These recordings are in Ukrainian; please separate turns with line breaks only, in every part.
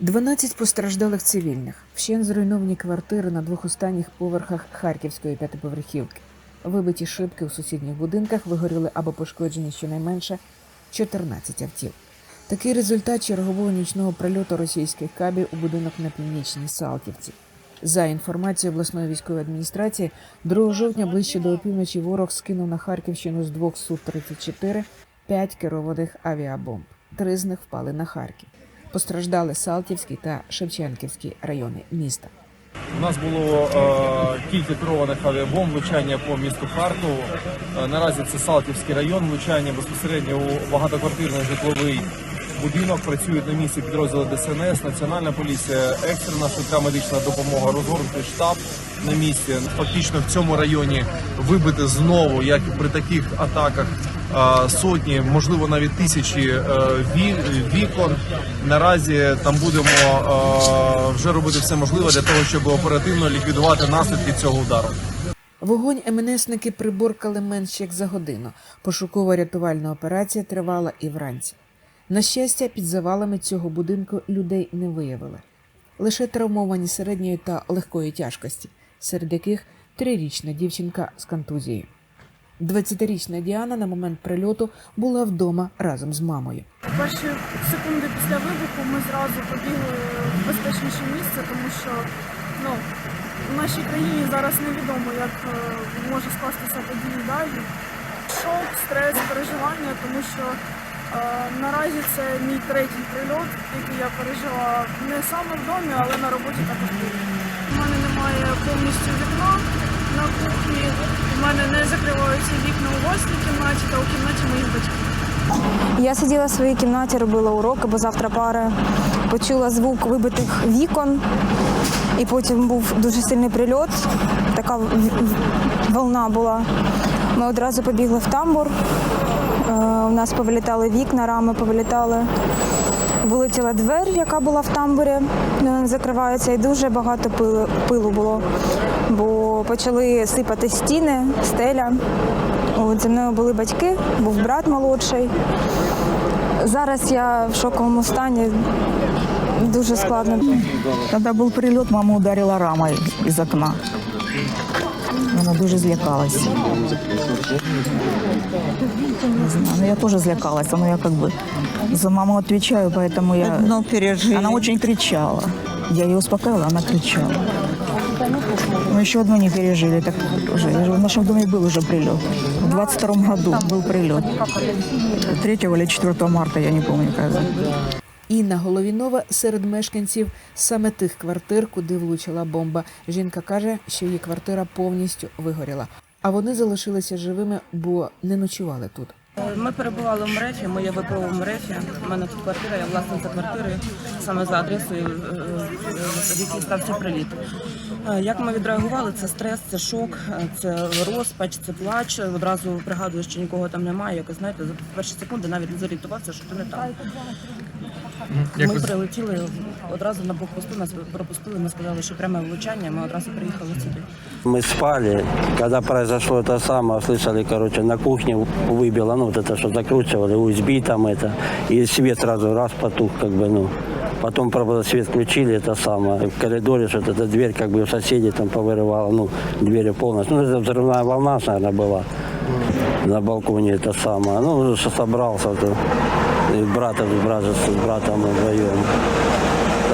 12 постраждалих цивільних, вщен зруйновані квартири на двох останніх поверхах Харківської п'ятиповерхівки. Вибиті шибки у сусідніх будинках вигоріли або пошкоджені щонайменше 14 автів. Такий результат чергового нічного прильоту російських кабів у будинок на північній Салтівці. За інформацією обласної військової адміністрації, 2 жовтня ближче до опівночі ворог скинув на Харківщину з двох Су-34 п'ять керованих авіабомб. Три з них впали на Харків. Постраждали Салтівський та Шевченківський райони міста.
У нас було е, кілька керованих авіабомб, влучання по місту Харкову. Е, наразі це Салтівський район, влучання безпосередньо у багатоквартирний житловий будинок. Працюють на місці підрозділи ДСНС, Національна поліція, екстрена швидка медична допомога, розгорнутий штаб на місці. Фактично в цьому районі вибити знову, як при таких атаках, сотні, можливо, навіть тисячі е, вікон. Наразі там будемо е, вже робити все можливе для того, щоб оперативно ліквідувати наслідки цього удару.
Вогонь МНСники приборкали менш як за годину. Пошуково-рятувальна операція тривала і вранці. На щастя, під завалами цього будинку людей не виявили. Лише травмовані середньої та легкої тяжкості, серед яких трирічна дівчинка з контузією. 20-річна Діана на момент прильоту була вдома разом з мамою.
Перші секунди після вибуху ми зразу побігли в безпечніше місце, тому що ну, в нашій країні зараз невідомо, як е, може скластися події далі. Шок, стрес, переживання, тому що е, наразі це мій третій прильот, який я пережила не саме в домі, але на роботі також. У мене немає повністю вікна на кухні, закриваються вікна у власній кімнаті та у кімнаті моїх батьків.
Я сиділа в своїй кімнаті, робила уроки, бо завтра пари. Почула звук вибитих вікон, і потім був дуже сильний прильот. Така волна була. Ми одразу побігли в тамбур. Е, У нас повилітали вікна, рами повилітали. Вилетіла двері, яка була в тамбурі, е, закривається, і дуже багато пилу було Бо почали сипати стіни, стеля. От зі мною були батьки, був брат молодший. Зараз я в шоковому стані. Дуже складно.
Когда был прилет, мама ударила рамой из окна. Вона дуже злякалась. Не знаю, ну я тоже злякалась, но я как бы за маму отвечаю, поэтому я...
Одно пережили.
Она очень кричала. Я ее успокаивала, она кричала. Мы еще одно не пережили. Так уже, я же в нашем доме был уже прилет. В 22 году был прилет. 3 или 4 марта, я не помню, когда.
Інна Головінова серед мешканців саме тих квартир, куди влучила бомба. Жінка каже, що її квартира повністю вигоріла, а вони залишилися живими, бо не ночували тут.
Ми перебували в мережі, ми є ВПО в мережі. У мене тут квартира, я власниця квартири саме за адресою, е, е, в якій стався приліт. Е, Як ми відреагували? Це стрес, це шок, це розпач, це плач. Одразу пригадую, що нікого там немає. Якось знаєте, за перші секунди навіть не зорієнтувався, що ти не там. Ми прилетіли одразу на блокпосту, нас пропустили. Ми сказали, що пряме влучання. Ми одразу приїхали сюди.
Мы спали, когда произошло это самое, слышали, короче, на кухне выбило, ну, вот это, что закручивали, USB там это, и свет сразу раз потух, как бы, ну. Потом, правда, свет включили, это самое, в коридоре, что-то эта дверь, как бы, у соседей там повырывала, ну, двери полностью. Ну, это взрывная волна, наверное, была на балконе, это самое. Ну, уже что собрался, то, и брат, брат с братом мы вдвоем.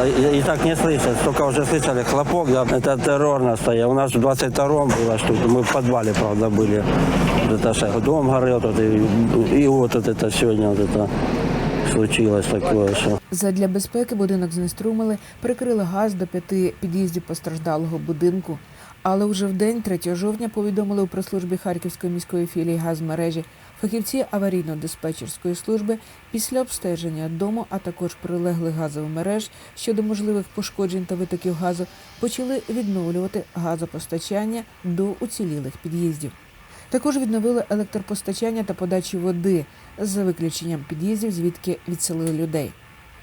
И, и так не слышать, только уже слышали хлопок, да, это террор настоял. У нас в 22-м было что-то, мы в подвале, правда, были. Вот это шаг, дом горел, тут, и, и вот, вот это сегодня вот это случилось такое, что...
Задля безпеки будинок знеструмили, прикрили газ до п'яти під'їздів постраждалого будинку. Але вже в день 3 жовтня повідомили у прес-службі Харківської міської філії газмережі фахівці аварійно-диспетчерської служби після обстеження дому, а також прилеглих газових мереж щодо можливих пошкоджень та витоків газу, почали відновлювати газопостачання до уцілілих під'їздів. Також відновили електропостачання та подачу води за виключенням під'їздів, звідки відселили людей.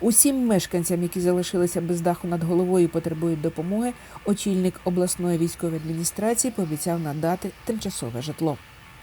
Усім мешканцям, які залишилися без даху над головою потребують допомоги, очільник обласної військової адміністрації пообіцяв надати тимчасове житло.